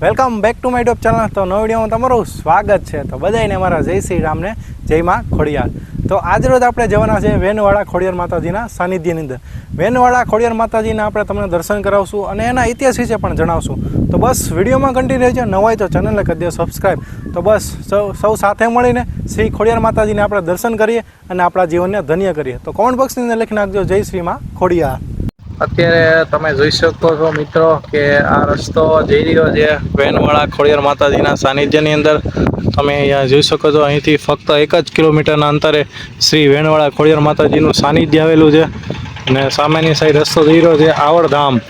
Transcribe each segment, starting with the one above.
Welcome back to my YouTube channel. તો નવો વિડીયોમાં તમારું સ્વાગત છે. તો બધાને અમારા જય શ્રી રામને જયમાં ખોડિયાર. તો આજરોજ આપણે જવાના છે વેનવાળા ખોડિયાર માતાજીના સાનિધ્યની અંદર. વેનવાળા ખોડિયાર માતાજીના આપણે તમને દર્શન કરાવશું અને એના ઇતિહાસ વિશે પણ જણાવશું. તો બસ વિડીયોમાં કન્ટિન્યુ રહેજો. નવાય તો ચેનલને કરી દો સબસ્ક્રાઈબ તો બસ સૌ સૌ સાથે મળીને શ્રી ખોડિયાર માતાજીને આપણે દર્શન કરીએ અને આપણા જીવનને ધન્ય કરીએ. તો કોમેન્ટ બોક્સની અંદર લખી નાખજો, જય શ્રી માં ખોડિયાર. અત્યારે તમે જોઈ શકો છો મિત્રો કે આ રસ્તો જઈ રહ્યો છે વેનવાળા ખોડિયાર માતાજીના સાનિધ્યની અંદર. તમે અહીંયા જોઈ શકો છો, અહીંથી ફક્ત એક જ કિલોમીટરના અંતરે શ્રી વેણવાળા ખોડિયાર માતાજીનું સાનિધ્ય આવેલું છે અને સામેની સાઈડ રસ્તો જઈ રહ્યો છે, આવડધામ.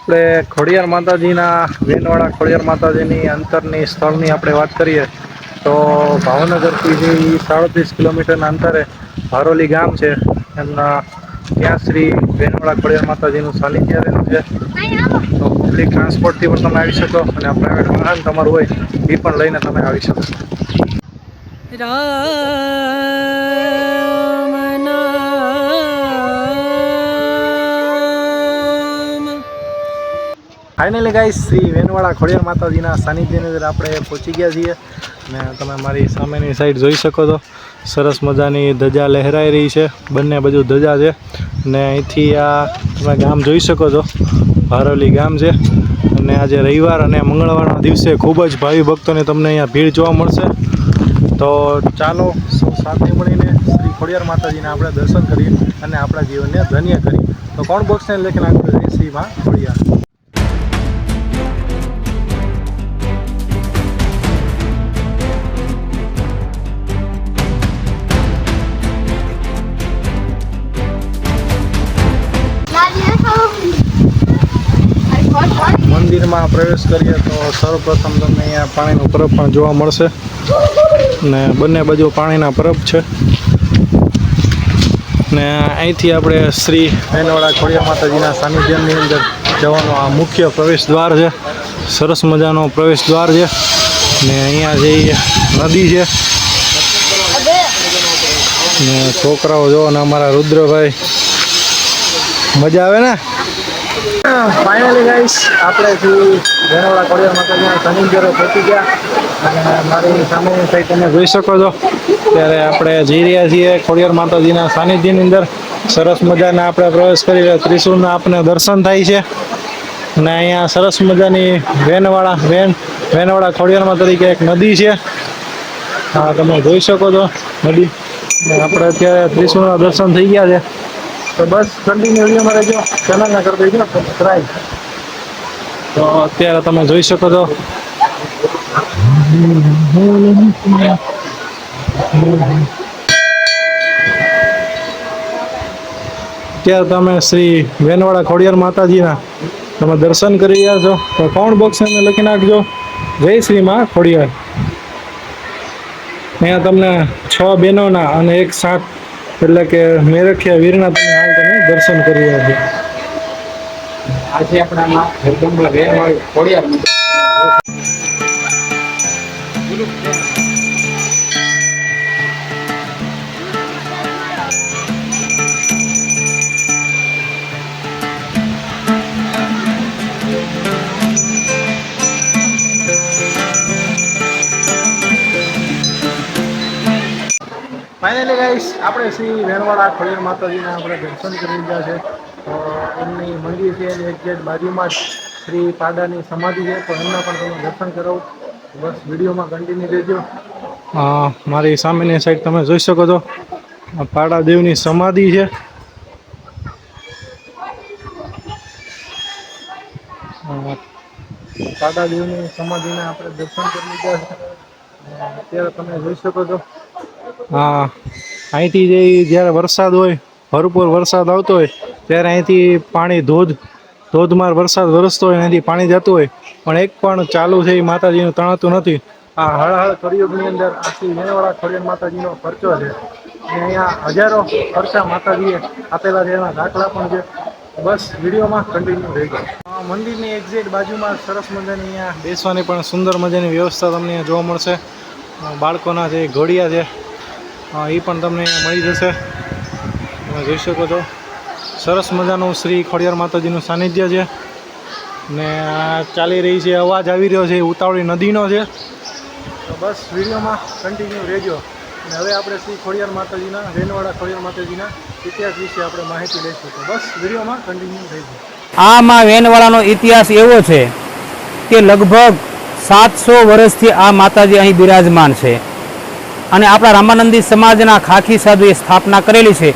આપણે ખોડિયાર માતાજીના, વેનવાળા ખોડિયાર માતાજીની અંતરની, સ્થળની આપણે વાત કરીએ તો ભાવનગરથી સાડત્રીસ કિલોમીટરના અંતરે ભારોલી ગામ છે. એમના ત્યાં શ્રી વેનવાળા ખોડિયાર માતાજીનું સાનિધ્ય રહેલું છે. તો પબ્લિક ટ્રાન્સપોર્ટથી પણ તમે આવી શકો અને આ પ્રાઇવેટ વાહન તમારું હોય એ પણ લઈને તમે આવી શકો. ફાઇનલી ગાઈસ શ્રી વેનવાળા ખોડિયાર માતાજીના સાનિધ્યની અંદર આપણે પહોંચી ગયા છીએ. અને તમે મારી સામેની સાઈડ જોઈ શકો છો. સરસ મજાની ધજા લહેરાઈ રહી છે. બંને બાજુ ધજા છે. ને અહીંથી આ તમે ગામ જોઈ શકો છો. ભારોલી ગામ છે. અને આજે રવિવાર અને મંગળવારના દિવસે ખૂબ જ ભાવિ ભક્તોને તમને અહીંયા ભીડ જોવા મળશે. તો ચાલો સૌ સાથે મળીને શ્રી ખોડિયાર માતાજીને આપણે દર્શન કરીએ અને આપણા જીવનને ધન્ય કરીએ. તો કોણ બોક્સને લખી નાખજો જય શ્રી માં ખોડિયાર. મંદિરમાં પ્રવેશ કરીએ તો સર્વપ્રથમ તમને અહીંયા પાણીનો પરબ પણ જોવા મળશે. ને બંને બાજુ પાણીના પરબ છે. ને અહીંથી આપણે શ્રી વેનવાળા ખોડિયા માતાજીના સાનિધ્યની અંદર જવાનો આ મુખ્ય પ્રવેશ દ્વાર છે. સરસ મજાનો પ્રવેશ દ્વાર છે. ને અહીંયા જે નદી છે. ને છોકરાઓ જો અને અમારા રુદ્રભાઈ. મજા આવે ને? ફાઇનલી ગાઈસ આપણે જે વેણવાળા ખોડિયાર માતાજીના સાનિધ્યરે પહોંચી ગયા. અને મારી સામેની સાઈડ તમે જોઈ શકો છો. ત્યારે આપણે જઈ રહ્યા છીએ ખોડિયાર માતાજીના સાનિધ્યની અંદર. સરસ મજાના આપણે પ્રવેશ કરી રહ્યા. ત્રિશુળના આપણે દર્શન થાય છે. અને અહીંયા સરસ મજાની વેનવાળા વેન, વેનવાળા ખોડિયારમાં તરીકે એક નદી છે. તમે જોઈ શકો છો નદી. આપણે અત્યારે ત્રિશુળના દર્શન થઈ ગયા છે. તો બસ કન્ટિન્યુ વિડીયોમાં રહેજો. ચેનલને કરી દેજો સબસ્ક્રાઈબ તો અત્યારે તમે જોઈ શકો છો. અત્યારે તમે શ્રી વેનવાળા ખોડિયાર માતાજીના તમે દર્શન કરી રહ્યા છો. તો કોણ બોક્સ અંદર લખી નાખજો. જય શ્રી માં ખોડિયાર. અહીંયા તમને છ બહેનોના અને એક સાત એટલે કે મેરખિયા વીરના હાલ તમે દર્શન કરી છો. આજે આપણામાં જગદંબા વેણવાળી ખોડિયાર ફાઇનલી ગાઈસ આપણે શ્રી વેણવાળા ખોડિયાર માતાજીના આપણે દર્શન કરી લીધા છે. એમની મંદિર છે એની એક્ઝેક્ટ બાજુમાં જ શ્રી પાડાની સમાધિ છે, તો એમના પણ તમે દર્શન કરાવું બસ વિડીયોમાં કન્ટિન્યુ રહેજો. મારી સામેની સાઈડ તમે જોઈ શકો છો પાડા દેવની સમાધિ છે. પાડા દેવની સમાધિના આપણે દર્શન કરી લીધા છે. અત્યારે તમે જોઈ શકો છો હા, અહીંથી જે જ્યારે વરસાદ હોય, ભરપૂર વરસાદ આવતો હોય, ત્યારે અહીંથી પાણી ધોધ, ધોધમાર વરસાદ વરસતો હોય અહીંથી પાણી જતું હોય. પણ એક પણ ચાલુ છે એ માતાજીનું તણાતું નથી. આ હળહળ કળિયુગની અંદર આખી મેળવાળા ખોડિયાર માતાજીનો ખર્ચો છે. અને અહીંયા હજારો ખર્ચા માતાજીએ આપેલા છે. એના દાખલા પણ છે. બસ વિડીયોમાં કન્ટિન્યુ રહી ગયો. મંદિરની એક્ઝેક્ટ બાજુમાં સરસ મજાની અહીંયા બેસવાની પણ સુંદર મજાની વ્યવસ્થા તમને જોવા મળશે. બાળકોના જે ઘોડિયા છે હા, એ પણ તમને મળી જશે. તમે જોઈ શકો છો. સરસ મજાનું શ્રી ખોડિયાર માતાજીનું સાનિધ્ય છે. ને ચાલી રહી છે, અવાજ આવી રહ્યો છે ઉતાવળી નદીનો છે. તો બસ વિડીયોમાં કન્ટિન્યુ રહેજો. અને હવે આપણે શ્રી ખોડિયાર માતાજીના, રેનવાડા ખોડિયાર માતાજીના ઇતિહાસ વિશે આપણે માહિતી લઈશું. તો બસ વિડીયોમાં કન્ટિન્યુ રહેજો. આ માં વેનવાળાનો ઇતિહાસ એવો છે કે લગભગ સાતસો વર્ષથી આ માતાજી અહીં બિરાજમાન છે. અને આપણા રામાનંદી સમાજના ખાખી સાધુએ સ્થાપના કરેલી છે,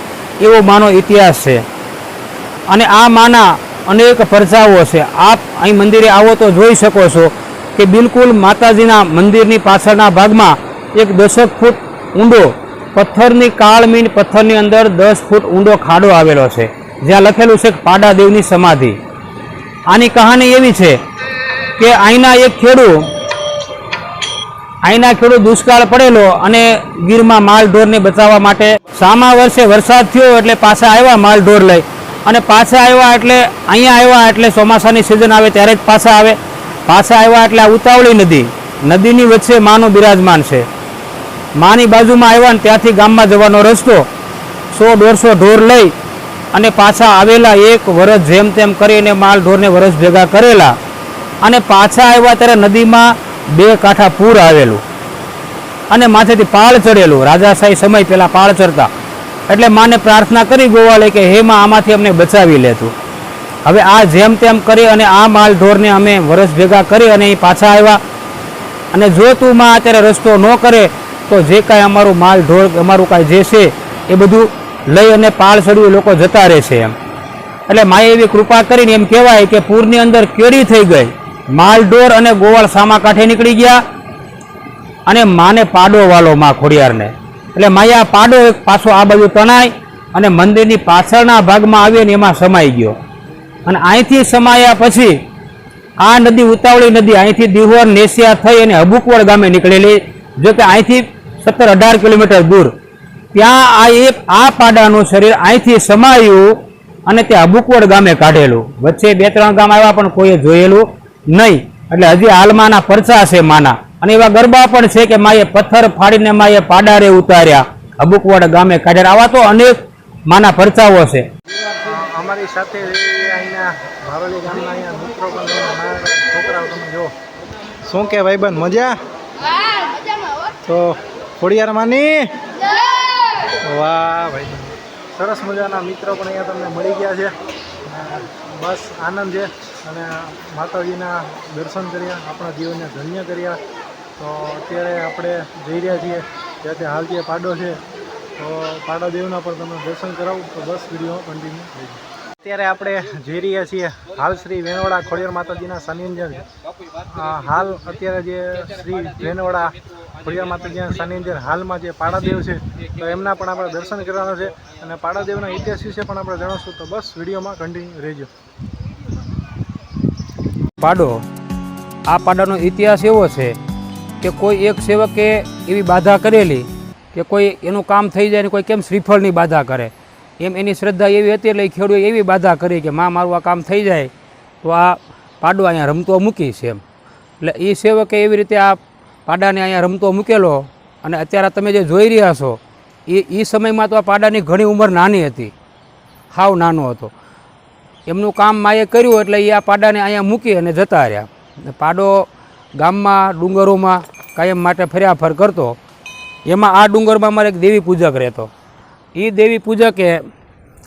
એવો માનો ઇતિહાસ છે. અને આ માના અનેક પરજાઓ છે. આપ અહીં મંદિરે આવો તો જોઈ શકો છો કે બિલકુલ માતાજીના મંદિરની પાછળના ભાગમાં એક દસક ફૂટ ઊંડો પથ્થરની કાળમીન પથ્થરની અંદર દસ ફૂટ ઊંડો ખાડો આવેલો છે, જ્યાં લખેલું છે પાડાદેવની સમાધિ. આની કહાની એવી છે કે અહીંના એક ખેડૂ અહીંના ખેડૂત દુષ્કાળ પડેલો અને ગીરમાં માલ ઢોરને બચાવવા માટે સામા વર્ષે વરસાદ થયો એટલે પાછા આવ્યા માલ ઢોર લઈ. અને પાછા આવ્યા એટલે અહીંયા આવ્યા એટલે ચોમાસાની સિઝન આવે ત્યારે જ પાછા આવે. પાછા આવ્યા એટલે આ ઉતાવળી નદી. નદીની વચ્ચે માનું બિરાજમાન છે. માની બાજુમાં આવ્યા ને ત્યાંથી ગામમાં જવાનો રસ્તો. સો દોઢસો ઢોર લઈ અને પાછા આવેલા એક વરસ જેમ તેમ કરીને માલ ઢોરને વરસ ભેગા કરેલા. અને પાછા આવ્યા ત્યારે નદીમાં બે કાંઠા પૂર આવેલું. અને માથેથી પાળ ચડેલું. રાજાશાહી સમય પહેલાં પાળ ચડતા. એટલે માને પ્રાર્થના કરી ગોવાલે કે, હે માં, આમાંથી અમને બચાવી લેતું હવે આ જેમ તેમ કરી અને આ માલ ઢોરને અમે વરસ ભેગા કરી અને અહીં પાછા આવ્યા. અને જો તું માં અત્યારે રસ્તો ન કરે, તો જે કાંઈ અમારું માલ ઢોર, અમારું કાંઈ જે છે, એ બધું લઈ અને પાળ ચડ્યું લોકો જતા રહેશે એમ. એટલે માએ એવી કૃપા કરીને એમ કહેવાય કે પૂરની અંદર કેરી થઈ ગઈ. માલ ઢોર અને ગોવાળ સામા કાંઠે નીકળી ગયા અને માને પાડો વાલો માં ખોડિયારને. એટલે માયા પાડો એક પાછો આ બાજુ તણાય અને મંદિરની પાછળના ભાગમાં આવ્યો ને એમાં સમાઈ ગયો. અને અહીંથી સમાયા પછી આ નદી ઉતાવળી નદી અહીંથી દિહોર નેસિયા થઈ અને હબુકવડ ગામે નીકળેલી, જો કે અહીંથી સત્તર અઢાર કિલોમીટર દૂર. ત્યાં આ એક આ પાડાનું શરીર અહીંથી સમાયું અને તે હબુકવડ ગામે કાઢેલું. વચ્ચે બે ત્રણ ગામ આવ્યા પણ કોઈએ જોયેલું. નહીં. એટલે હજી હાલમાંના પરચા છે માના. અને એવા ગરબા પણ છે કે માએ પથ્થર ફાડીને માએ પાડારે ઉતાર્યા. અબુકવાડ ગામે કાઢ્યા આવા તો અનેક માના પરચાઓ છે. અમારી સાથે જો શું કે ભાઈબંધ, મજા? તો ખોડિયારમાંની? વાહ ભાઈ સરસ મજાના મિત્રો પણ અહીંયા તમને મળી ગયા છે. બસ આનંદ છે. અને માતાજીના દર્શન કર્યા, આપણા જીવનને ધન્ય કર્યા. તો અત્યારે આપણે જઈ રહ્યા છીએ ત્યાંથી હાલ જે પાડો છે, તો પાડા દેવના પણ તમને દર્શન કરાવું, તો બસ વીડિયો કન્ટિન્યુ થઈ અત્યારે આપણે જઈ રહ્યા છીએ હાલ શ્રી વેનવાડા ખોડિયાર માતાજીના સાનિધ્ય હાલ અત્યારે જે શ્રી વેનવાડા ખોડિયાર માતાજીના સાનિધ્ય હાલમાં જે પાડાદેવ છે, તો એમના પણ આપણે દર્શન કરવાના છે. અને પાડાદેવના ઇતિહાસ વિશે પણ આપણે જણાવશું તો બસ વિડીયોમાં કન્ટિન્યુ રહેજો. પાડો. આ પાડાનો ઇતિહાસ એવો છે કે કોઈ એક સેવકે એવી બાધા કરેલી કે કોઈ એનું કામ થઈ જાય ને કોઈ કેમ શ્રીફળની બાધા કરે. એમ એની શ્રદ્ધા એવી હતી એટલે ખેડૂએ એવી બાધા કરી કે માં, મારું આ કામ થઈ જાય, તો આ પાડો અહીંયા રમતો મૂકીશ એમ. એટલે એ સેવકે એવી રીતે આ પાડાને અહીંયા રમતો મૂકેલો અને અત્યારે તમે જે જોઈ રહ્યા છો એ એ સમયમાં તો આ પાડાની ઘણી ઉંમર નાની હતી. હાવ નાનો હતો. એમનું કામ માએ કર્યું એટલે એ આ પાડાને અહીંયા મૂકી અને જતા રહ્યા. પાડો ગામમાં, ડુંગરોમાં કાયમ માટે ફર્યા ફર કરતો. એમાં આ ડુંગરમાં મારે એક દેવી પૂજક રહેતો. એ દેવી પૂજકે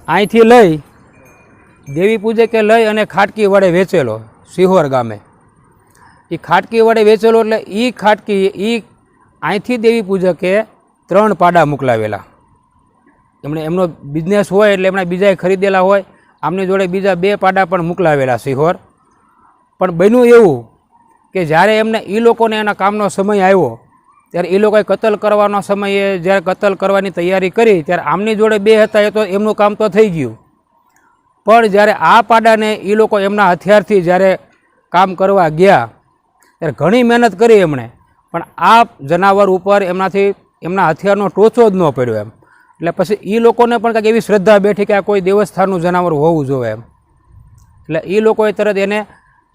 અહીંથી લઈ, દેવી પૂજકે લઈ અને ખાટકી વડે વેચેલો સિહોર ગામે. એ ખાટકી વડે વેચેલો એટલે એ ખાટકી એ અહીંથી દેવી પૂજકે ત્રણ પાડા મોકલાવેલા. એમણે, એમનો બિઝનેસ હોય એટલે એમણે બીજાએ ખરીદેલા હોય. આમની જોડે બીજા બે પાડા પણ મોકલાવેલા સિહોર પણ બન્યું એવું કે જ્યારે એમને એ લોકોને એના કામનો સમય આવ્યો, ત્યારે એ લોકોએ કતલ કરવાનો સમયે જ્યારે કતલ કરવાની તૈયારી કરી, ત્યારે આમની જોડે બે હતા, એ તો એમનું કામ તો થઈ ગયું. પણ જ્યારે આ પાડાને એ લોકો એમના હથિયારથી જ્યારે કામ કરવા ગયા, ત્યારે ઘણી મહેનત કરી એમણે. પણ આ જનાવર ઉપર એમનાથી એમના હથિયારનો ટોચો જ ન પડ્યો એમ. એટલે પછી એ લોકોને પણ કંઈક એવી શ્રદ્ધા બેઠી કે આ કોઈ દેવસ્થાનનું જનાવર હોવું જોઈએ એમ. એટલે એ લોકોએ તરત એને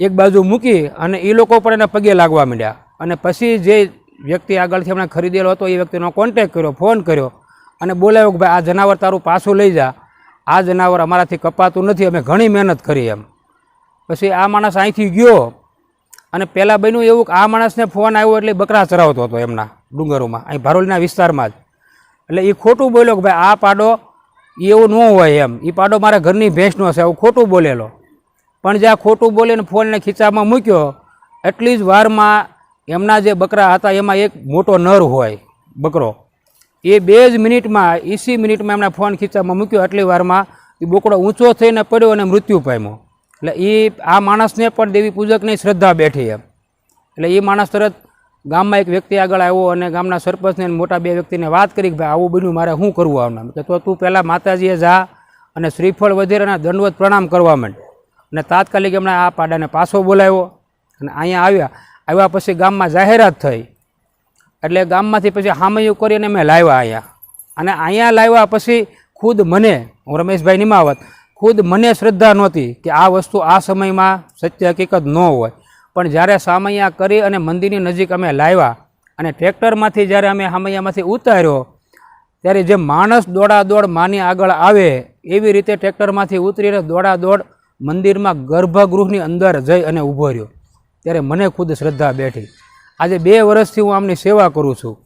એક બાજુ મૂકી અને એ લોકો પણ એને પગે લાગવા માંડ્યા. અને પછી જે વ્યક્તિ આગળથી એમણે ખરીદેલો હતો, એ વ્યક્તિનો કોન્ટેક કર્યો ફોન કર્યો અને બોલાવ્યો કે ભાઈ, આ જનાવર તારું પાછું લઈ જા. આ જનાવર અમારાથી કપાતું નથી, અમે ઘણી મહેનત કરી એમ. પછી આ માણસ અહીંથી ગયો અને પહેલાં બન્યું એવું કે આ માણસને ફોન આવ્યો એટલે બકરા ચરાવતો હતો એમના ડુંગરોમાં, અહીં ભારોલીના વિસ્તારમાં જ. એટલે એ ખોટું બોલ્યો કે ભાઈ આ પાડો એવું ન હોય એમ. એ પાડો મારા ઘરની ભેંસનો છે, આવું ખોટું બોલેલો. પણ જ્યાં ખોટું બોલીને ફોનને ખીચામાં મૂક્યો, એટલી જ વારમાં એમના જે બકરા હતા, એમાં એક મોટો નર હોય, બકરો. એ બે જ મિનિટમાં એસી મિનિટમાં એમના ફોન ખીચામાં મૂક્યો, એટલી વારમાં એ બોકડો ઊંચો થઈને પડ્યો અને મૃત્યુ પામ્યો. એટલે એ આ માણસને પણ દેવી પૂજકની શ્રદ્ધા બેઠી એમ. એટલે એ માણસ તરત ગામમાં એક વ્યક્તિ આગળ આવ્યો અને ગામના સરપંચને મોટા બે વ્યક્તિને વાત કરી કે, ભાઈ, આવું બન્યું, મારે શું કરવું આવનાર કે તો તું પહેલાં માતાજીએ જા અને શ્રીફળ વધેરેના દંડવત પ્રણામ કરવા માંડ. અને તાત્કાલિક એમણે આ પાડાને પાછો બોલાવ્યો અને અહીંયા આવ્યા. આવ્યા પછી ગામમાં જાહેરાત થઈ. એટલે ગામમાંથી પછી હામયું કરીને મેં લાવ્યા અહીંયા. અને અહીંયા લાવ્યા પછી ખુદ મને, હું રમેશભાઈ નિમાવત, ખુદ મને શ્રદ્ધા નહોતી કે આ વસ્તુ આ સમયમાં સત્ય હકીકત ન હોય. પણ જ્યારે સામૈયા કરી અને મંદિરની નજીક અમે લાવ્યા અને ટ્રેક્ટરમાંથી જ્યારે અમે સામૈયામાંથી ઉતાર્યો, ત્યારે જે માણસ દોડા દોડ માની આગળ આવે, એવી રીતે ટ્રેક્ટરમાંથી ઉતરીને દોડા દોડ મંદિરમાં ગર્ભગૃહની અંદર જઈ અને ઊભો રહ્યો. ત્યારે મને ખુદ શ્રદ્ધા બેઠી. આજે બે વર્ષથી હું આમની સેવા કરું છું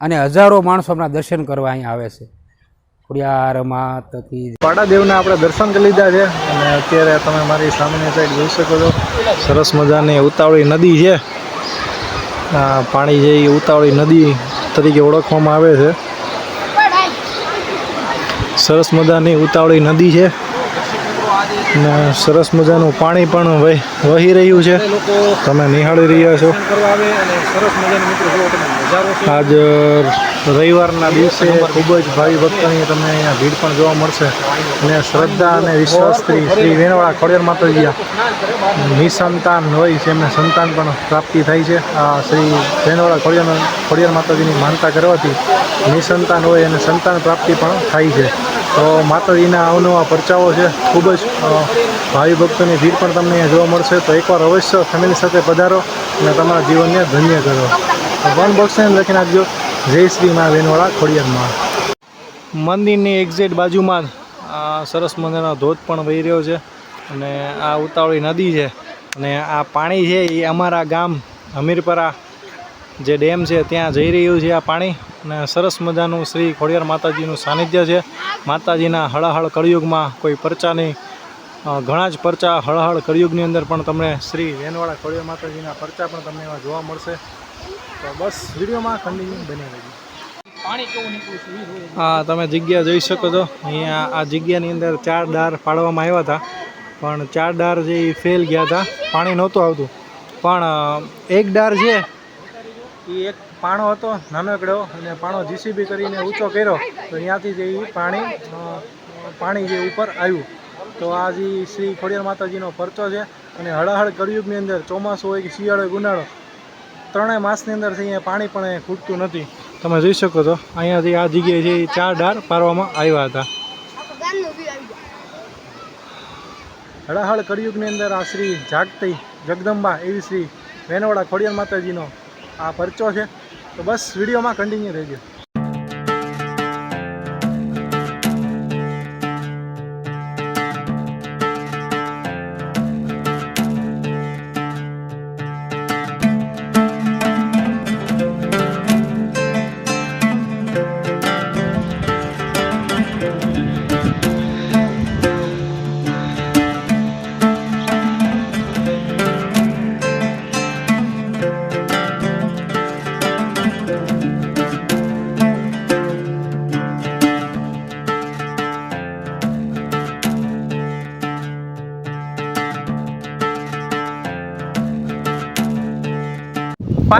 અને હજારો માણસો આપણા દર્શન કરવા અહીંયા આવે છે. ખોડિયાર માતકી પાડા દેવના આપણે દર્શન કરી લીધા છે. અને અત્યારે તમે મારી સામેની સાઈડ જોઈ શકો છો. સરસ મજાની ઉતાવળી નદી છે. આ પાણી છે એ ઉતાવળી નદી તરીકે ઓળખવામાં આવે છે. સરસ મજાની ઉતાવળી નદી છે. અને સરસ મજાનું પાણી પણ વહી. વહી રહ્યું છે. તમે નિહાળી રહ્યા છો. આજ રવિવારના દિવસે ખૂબ જ ભાવિ ભક્તોની તમને અહીંયા ભીડ પણ જોવા મળશે. અને શ્રદ્ધા અને વિશ્વાસથી શ્રી વેણવાળા ખોડિયાર માતાજી નિસંતાન હોય છે એમને સંતાન પણ પ્રાપ્તિ થાય છે. આ શ્રી વેણવાળા ખોડિયાર ખોડિયાર માતાજીની માનતા કરવાથી નિસંતાન હોય અને સંતાન પ્રાપ્તિ પણ થાય છે. તો માતાજીના અવનવા પરચાઓ છે. ખૂબ જ ભાવિ ભક્તોની ભીડ પણ તમને અહીંયા જોવા મળશે. તો એકવાર અવશ્ય ફેમિલી સાથે પધારો અને તમારા જીવનને ધન્ય કરો. વન બોક્સને લખી નાખજો. જય શ્રી મા વેનવાળા ખોડિયારમાં મંદિરની એક્ઝેક્ટ બાજુમાં સરસ મજાનો ધોધ પણ વહી રહ્યો છે અને આ ઉતાવળી નદી છે અને આ પાણી છે એ અમારા ગામ હમીરપરા જે ડેમ છે ત્યાં જઈ રહ્યું છે આ પાણી અને સરસ મજાનું શ્રી ખોડિયાર માતાજીનું સાનિધ્ય છે. માતાજીના હળાહળ કળિયુગમાં કોઈ પરચા નહીં. ઘણા જ પરચા હળહળ કળિયુગની અંદર પણ તમને શ્રી વેનવાળા ખોડિયાર માતાજીના પરચા પણ તમને એમાં જોવા મળશે. તો બસ વિડીયોમાં કન્ટિન્યુ બની રહેજો. હા તમે જગ્યા જોઈ શકો છો. અહીંયા આ જગ્યાની અંદર ચાર ડાર પાડવામાં આવ્યા હતા. પણ ચાર ડાર જે ફેલ ગયા હતા. પાણી નહોતું આવતું. પણ એક ડાર છે એ એક પાણો હતો નાનકડો અને પાણો જીસીબી કરીને ઊંચો કર્યો. તો ત્યાંથી જે પાણી પાણી જે ઉપર આવ્યું. તો આ જે શ્રી ખોડિયાર માતાજીનો પરચો છે અને હળહળ કળિયુગની અંદર ચોમાસું હોય કે શિયાળો, ઉનાળો, ત્રણેય માસની અંદરથી અહીંયા પાણી પણ અહીંયા ખૂટતું નથી. તમે જોઈ શકો છો, અહીંયાથી આ જગ્યાએ જે ચાર ડાર પારવામાં આવ્યા હતા. હળહળ કળિયુગની અંદર આ શ્રી જાગતી જગદંબા, એવી શ્રી વેનવાડા ખોડિયાર માતાજીનો આ પરચો છે. તો બસ વિડીયોમાં કન્ટિન્યુ રહેજો.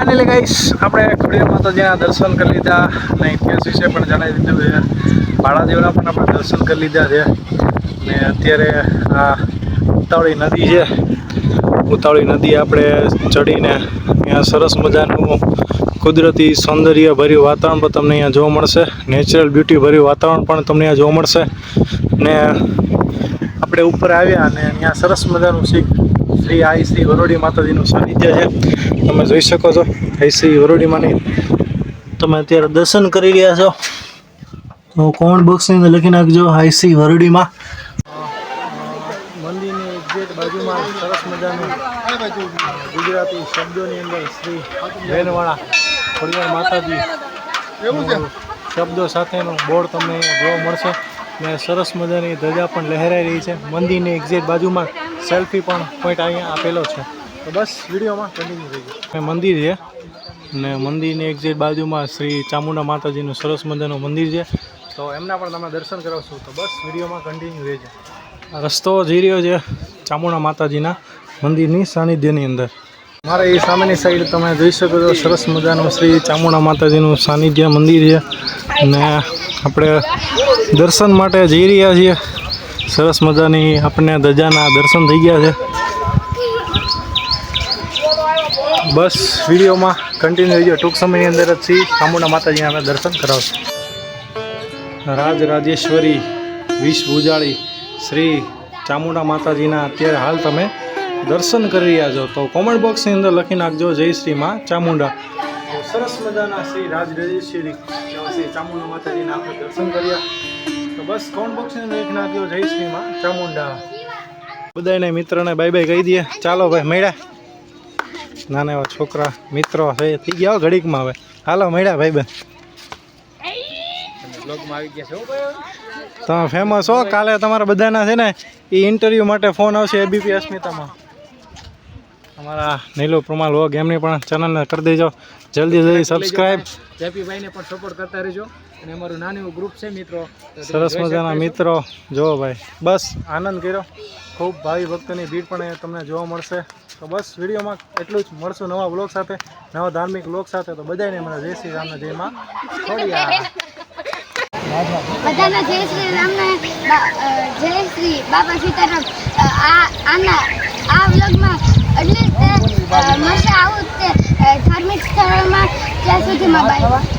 ફાઇનલી ગઈશ આપણે ખોડિયા માતાજીના દર્શન કરી લીધા અને ઇતિહાસ વિશે પણ જણાવી દીધું છે. ભાડાદેવના પણ આપણે દર્શન કરી લીધા છે. અને અત્યારે આ ઉતાવળી નદી છે. ઉતાવળી નદી આપણે ચડીને અહીંયા સરસ મજાનું કુદરતી સૌંદર્ય ભર્યું વાતાવરણ પણ તમને અહીંયા જોવા મળશે. નેચરલ બ્યુટી ભર્યું વાતાવરણ પણ તમને અહીંયા જોવા મળશે. ને આપણે ઉપર આવ્યા અને અહીંયા સરસ મજાનું શ્રી શ્રી આઈ શ્રી વરોડી માતાજીનું સાનિધ્ય છે. તમે જોઈ શકો છો આઈ શ્રી વરોડી માની તમે અત્યારે દર્શન કરી રહ્યા છો. તો કોમેન્ટ બોક્સની અંદર લખી નાખજો આઈ શ્રી વરોડીમાં. મંદિરની એક્ઝેક્ટ બાજુમાં સરસ મજાનું ગુજરાતી શબ્દોની અંદર શ્રી વેનવાળા ખોડિયાર માતાજી નું શબ્દો સાથેનો બોર્ડ તમને જોવા મળશે. ને સરસ મજાની ધજા પણ લહેરાઈ રહી છે. મંદિરની એક્ઝેક્ટ બાજુમાં સેલ્ફી પણ પોઈન્ટ અહીંયા આપેલો છે. તો બસ, વિડીયોમાં કન્ટિન્યુ થઈ ગયું. મંદિર છે. ને મંદિરની એક્ઝેક્ટ બાજુમાં શ્રી ચામુંડા માતાજીનું સરસ મજાનું મંદિર છે. તો એમના પણ તમે દર્શન કરાવશો તો બસ, વિડીયોમાં કન્ટિન્યુ રહેજો. રસ્તો જઈ રહ્યો છે ચામુંડા માતાજીના મંદિરની સાનિધ્યની અંદર. મારે એ સામેની સાઈડ તમે જોઈ શકો છો, સરસ મજાનું શ્રી ચામુંડા માતાજીનું સાનિધ્ય મંદિર છે. ને આપણે દર્શન માટે જઈ રહ્યા છીએ. સરસ મજાની આપણને ધજાના દર્શન થઈ ગયા છે. બસ વિડીયોમાં કન્ટિન્યુ રહીજો ટૂંક સમયની અંદર જ શ્રી સામુના માતાજીના અમે દર્શન કરાવશું. રાજ રાજેશ્વરી વિષ ભુજાળી, શ્રી ચામુંડા માતાજીના અત્યારે હાલ તમે દર્શન કરી રહ્યા છો. તો કોમેન્ટ બોક્સની અંદર લખી નાખજો. જય શ્રી માં ચામુંડા. સરસ મજાના શ્રી રાજ રાજેશ્વરી, શ્રી ચામુંડા માતાજીના આપણે દર્શન કર્યા. તો બસ કોમેન્ટ બોક્સની અંદર જય શ્રી ચામુંડા. બધાને મિત્રને બાય બાય કહી દઈએ. ચાલો ભાઈ મળ્યા. નાના એવા છોકરા મિત્રો છે થઈ ગયા ઘડીકમાં હવે. હાલો મળ્યા ભાઈ બેન તમે ફેમસ હો કાલે તમારા બધાના છે ને એ ઇન્ટરવ્યૂ માટે ફોન આવશે એબીપી અસ્મિતામાં. અમારા નીલો પ્રમાલ હોગ એમની પણ ચેનલને કરી દેજો. જલ્દી જલ્દી સબસ્ક્રાઈબ જેપીભાઈને પણ સપોર્ટ કરતા રહેજો. અને અમારું નાનું ગ્રુપ છે મિત્રો. સરસ મજાના મિત્રો. જો ભાઈ. બસ આનંદ કર્યો. ખૂબ ભાવિ ભક્તોની ભીડ પણ તમને જોવા મળશે. તો બસ વિડીયોમાં એટલું જ. મળશું નવા બ્લોગ સાથે નવા ધાર્મિક બ્લોગ સાથે. તો બધાને અમારા જય શ્રી રામના જયમાં બધાના જય શ્રી રામને જય શ્રી બાબા સીતારામ આ આના આ વ્લોગમાં એટલે જ તે અ, મળશે આવું તે. ધાર્મિક સ્થળોમાં ત્યાં સુધીમાં બાય.